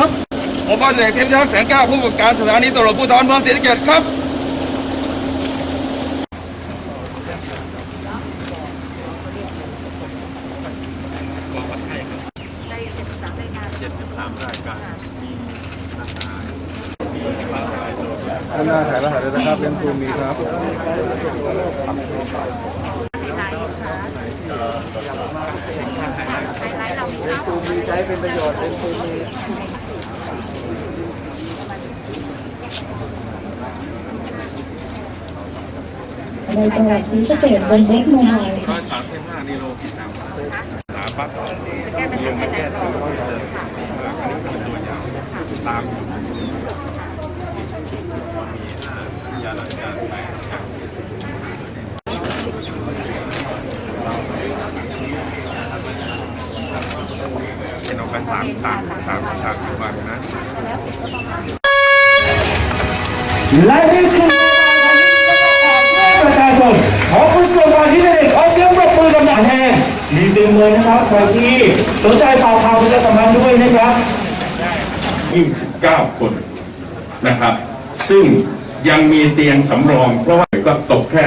ครับผมพันเอกเทพยักษ์แสงแก้วผู้กำกับการสถานีตำรวจภูธรเมืองศรีสะเกษครับได้73รายการข้างหน้าถ่ายรหัสเลยนะครับเล่นภูมิครับไฮไลท์เรามีครับมีใช้เป็นประโยชน์เป็นภูมิ ในจังหวัดศรีสะเกษบนเล็กโมบายค่ะสามสิบห้ากิโลกิตามสามปั๊บแก้ปัญหาภายในกรอบค่ะตามเป็นออกไปสามสามสามสามวันนะและนี่คือ มีเต็มเลยนะครับใครที่สนใจฝากข่าวประชาสัมพันธ์ด้วยนะครับ 29 คนนะครับ ซึ่งยังมีเตียงสำรอง เพราะว่าก็ตกแค่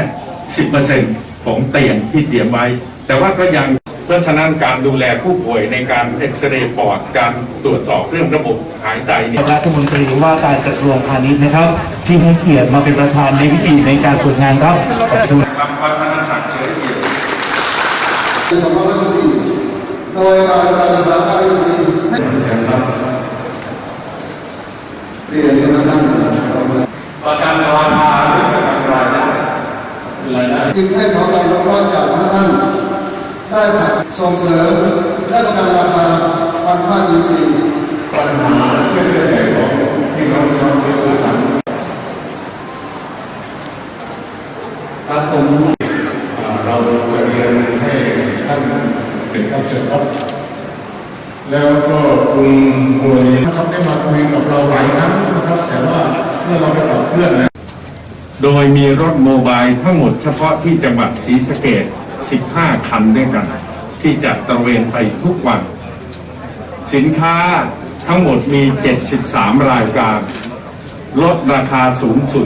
10%ของเตียงที่เตรียมไว้ แต่ว่าก็ยังเพราะฉะนั้นการดูแลผู้ป่วยในการเอ็กซเรย์ปอดการตรวจสอบเรื่องระบบหายใจเนี่ยรัฐมนตรีว่าการกระทรวงพาณิชย์นะครับ ที่ให้เกียรติมาเป็นประธานในพิธีในการตรวจงานครับขอบคุณ โดยการประชาสัมพันธ์สี่ให้เรียนท่านประกันราคาหรือประกันรายได้รายได้จึงให้ขอความรู้ว่าจากท่านได้ส่งเสริมและประกันราคาพันห้าดีซีปัญหาเส้นเลือดใหญ่ของพี่น้องชาวเมืองอุทัย ครับผม เราจะเรียนให้ท่าน เป็นข้าเชิญครับ แล้วก็คุณมวยนะครับได้มาคุยกับเราหลายครั้งนะครับ แต่ว่าเมื่อเราไปกับเพื่อนนะโดยมีรถโมบายทั้งหมดเฉพาะที่จังหวัดศรีสะเกด15 คันด้วยกัน ที่จะตระเวนไปทุกวัน สินค้าทั้งหมดมี 73 รายการ ลดราคาสูงสุด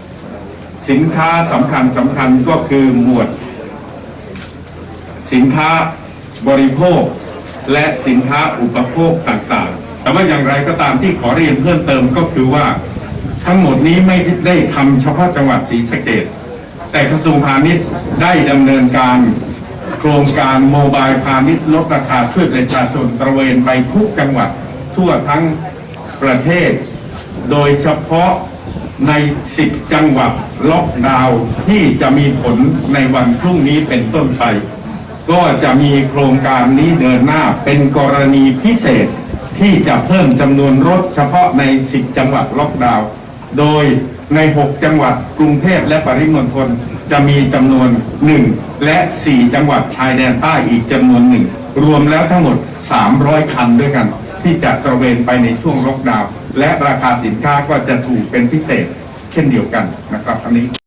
60%สินค้าสำคัญสำคัญก็คือหมวด สินค้าบริโภค และสินค้าอุปโภคต่างๆ แต่ว่าอย่างไรก็ตามที่ขอเรียนเพิ่มเติมก็คือว่าทั้งหมดนี้ไม่ได้ทำเฉพาะจังหวัดศรีสะเกดแต่กระทรวงพาณิชย์ได้ดำเนินการโครงการโมบายพาณิชย์ลดราคาช่วยประชาชนตระเวนไปทุกจังหวัดทั่วทั้งประเทศ โดยเฉพาะใน 10 จังหวัดล็อกดาวน์ที่จะมีผลในวันพรุ่งนี้เป็นต้นไป ก็จะมีโครงการนี้เดินหน้าเป็นกรณีพิเศษที่จะเพิ่มจำนวนรถเฉพาะใน 10 จังหวัดล็อกดาวน์โดยใน 6 จังหวัดกรุงเทพและปริมณฑลจะมีจำนวน 1 และ 4 จังหวัดชายแดนใต้อีกจำนวนหนึ่งรวมแล้วทั้งหมด 300 คันด้วยกัน ที่จะตระเวนไปในช่วงล็อกดาวน์และราคาสินค้าก็จะถูกเป็นพิเศษ เช่นเดียวกันนะครับอันนี้